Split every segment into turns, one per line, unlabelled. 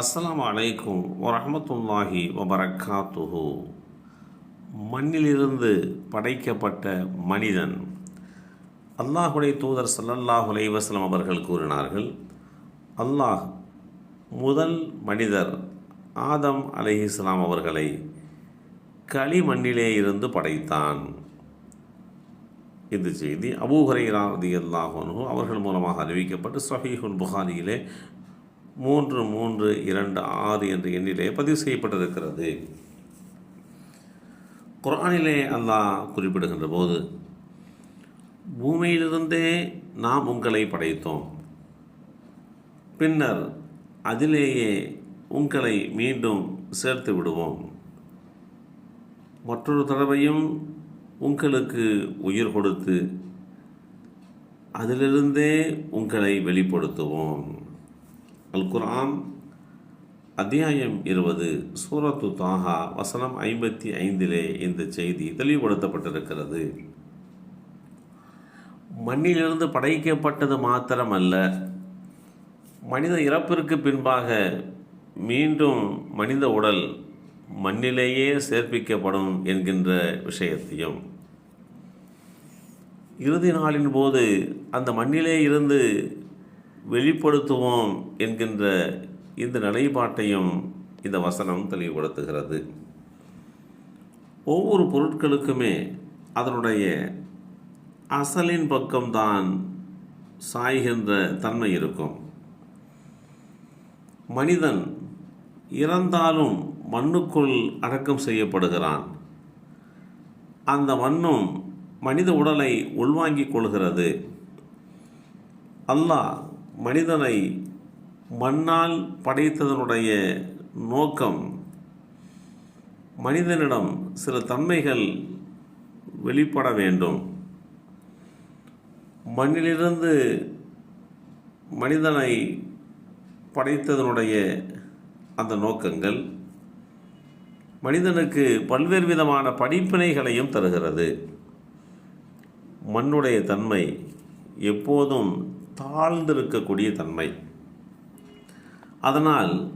அஸ்லாம் அலைக்கும் வரமத்துல்லாஹி வபரக்காத்துஹு. மண்ணிலிருந்து படைக்கப்பட்ட மனிதன். அல்லாஹுடைய தூதர் சல்லல்லாஹ் அலைஹி அவர்கள் கூறினார்கள் அல்லாஹ் முதல் மனிதர் ஆதம் அலைஹிஸ்ஸலாம் அவர்களை களிமண்ணிலே இருந்து படைத்தான். இந்த செய்தி அபூஹரைரா ரதியல்லாஹு அல்லாஹோனு அவர்கள் மூலமாக அறிவிக்கப்பட்டு சஹீஹுல் புகாரியிலே மூன்று மூன்று இரண்டு ஆறு என்ற எண்ணிலே பதிவு செய்யப்பட்டிருக்கிறது. குரானிலே அல்லாஹ் குறிப்பிடுகின்ற போது பூமியிலிருந்தே நாம் உங்களை படைத்தோம். பின்னர் அதிலேயே உங்களை மீண்டும் சேர்த்து விடுவோம். மற்றொரு தடவையும் உங்களுக்கு உயிர் கொடுத்து அதிலிருந்தே உங்களை வெளிப்படுத்துவோம். அல் குரான் அத்தியாயம் இருபது சூரத்து தாஹா வசனம் ஐம்பத்தி ஐந்திலே இந்த செய்தி தெளிவுபடுத்தப்பட்டிருக்கிறது. மண்ணிலிருந்து படைக்கப்பட்டது மாத்திரமல்ல மனித இறப்பிற்கு பின்பாக மீண்டும் மனித உடல் மண்ணிலேயே சேர்ப்பிக்கப்படும் என்கின்ற விஷயத்தையும் இறுதி நாளின் போது அந்த மண்ணிலே இருந்து வெளிப்படுத்துவோம் என்கின்ற இந்த நிலைப்பாட்டையும் இந்த வசனம் தெளிவுபடுத்துகிறது. ஒவ்வொரு பொருட்களுக்குமே அதனுடைய அசலின் பக்கம்தான் சாய்கின்ற தன்மை இருக்கும். மனிதன் இறந்தாலும் மண்ணுக்குள் அடக்கம் செய்யப்படுகிறான். அந்த மண்ணும் மனித உடலை உள்வாங்கிக் கொள்கிறது. அல்லாஹ் மனிதனை மண்ணால் படைத்ததனுடைய நோக்கம் மனிதனிடம் சில தன்மைகள் வெளிப்பட வேண்டும். மண்ணிலிருந்து மனிதனை படைத்ததனுடைய அந்த நோக்கங்கள் மனிதனுக்கு பல்வேறு விதமான படிப்பினைகளையும் தருகிறது. மண்ணுடைய தன்மை எப்போதும் தாழ்ந்திருக்கக்கூடிய தன்மை. அதனால்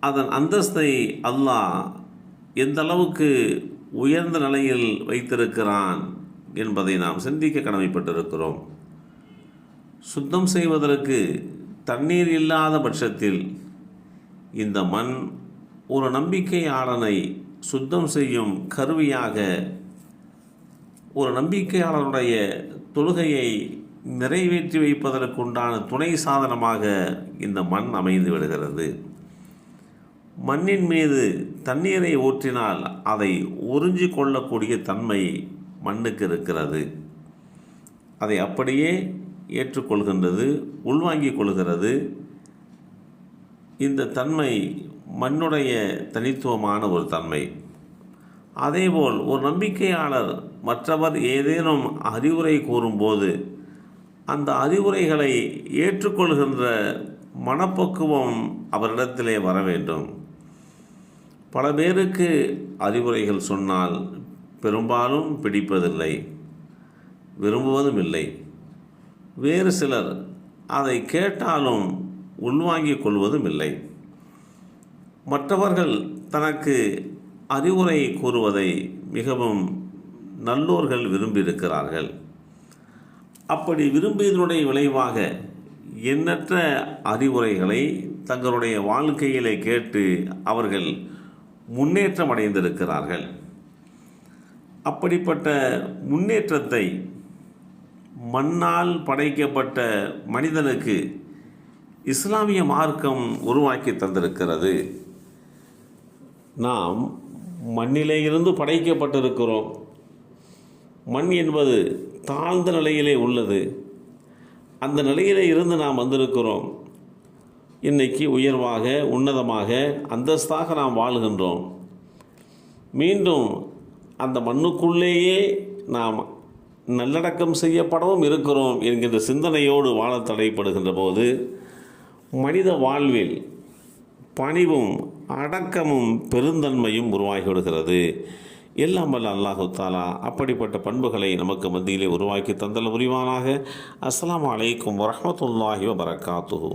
அதன் அந்தஸ்தை அல்லாஹ் எந்த அளவுக்கு உயர்ந்த நிலையில் வைத்திருக்கிறான் என்பதை நாம் சிந்திக்க கடமைப்பட்டிருக்கிறோம். சுத்தம் செய்வதற்கு தண்ணீர் இல்லாத பட்சத்தில் இந்த மண் ஒரு நம்பிக்கையாளனை சுத்தம் செய்யும் கருவியாக ஒரு நம்பிக்கையாளருடைய தொழுகையை நிறைவேற்றி வைப்பதற்குண்டான துணை சாதனமாக இந்த மண் அமைந்து விடுகிறது. மண்ணின் மீது தண்ணீரை ஊற்றினால் அதை உறிஞ்சி கொள்ளக்கூடிய தன்மை மண்ணுக்கு இருக்கிறது. அதை அப்படியே ஏற்றுக்கொள்கின்றது உள்வாங்கிக் கொள்கிறது. இந்த தன்மை மண்ணுடைய தனித்துவமான ஒரு தன்மை. அதேபோல் ஒரு நம்பிக்கையாளர் மற்றவர் ஏதேனும் அறிவுரை கூறும்போது அந்த அறிவுரைகளை ஏற்றுக்கொள்கின்ற மனப்பக்குவம் அவரிடத்திலே வர வேண்டும். பல பேருக்கு அறிவுரைகள் சொன்னால் பெரும்பாலும் பிடிப்பதில்லை விரும்புவதும் இல்லை. வேறு சிலர் அதை கேட்டாலும் உள்வாங்கிக் கொள்வதும் இல்லை. மற்றவர்கள் தனக்கு அறிவுரை கூறுவதை மிகவும் நல்லோர்கள் விரும்பியிருக்கிறார்கள். அப்படி விரும்பியதனுடைய விளைவாக எண்ணற்ற அறிவுரைகளை தங்களுடைய வாழ்க்கையிலே கேட்டு அவர்கள் முன்னேற்றம் அடைந்திருக்கிறார்கள். அப்படிப்பட்ட முன்னேற்றத்தை மண்ணால் படைக்கப்பட்ட மனிதனுக்கு இஸ்லாமிய மார்க்கம் உருவாக்கி தந்திருக்கிறது. நாம் மண்ணிலே இருந்து படைக்கப்பட்டிருக்கிறோம். மண் என்பது தாழ்ந்த நிலையிலே உள்ளது. அந்த நிலையிலே இருந்து நாம் வந்திருக்கிறோம். இன்னைக்கு உயர்வாக உன்னதமாக அந்தஸ்தாக நாம் வாழ்கின்றோம். மீண்டும் அந்த மண்ணுக்குள்ளேயே நாம் நல்லடக்கம் செய்யப்படவும் இருக்கிறோம் என்கின்ற சிந்தனையோடு வாழ தடைப்படுகின்ற போது மனித வாழ்வில் பணிவும் அடக்கமும் பெருந்தன்மையும் உருவாகிவிடுகிறது எல்லாம் வல்ல அல்லாஹு தாலா அப்படிப்பட்ட பண்புகளை நமக்கு மத்தியிலே உருவாக்கி தந்தல் புரிவானாக. அஸ்லாம் அலைக்கும் வரமத்துல்லாஹி வபரகாத்துஹு.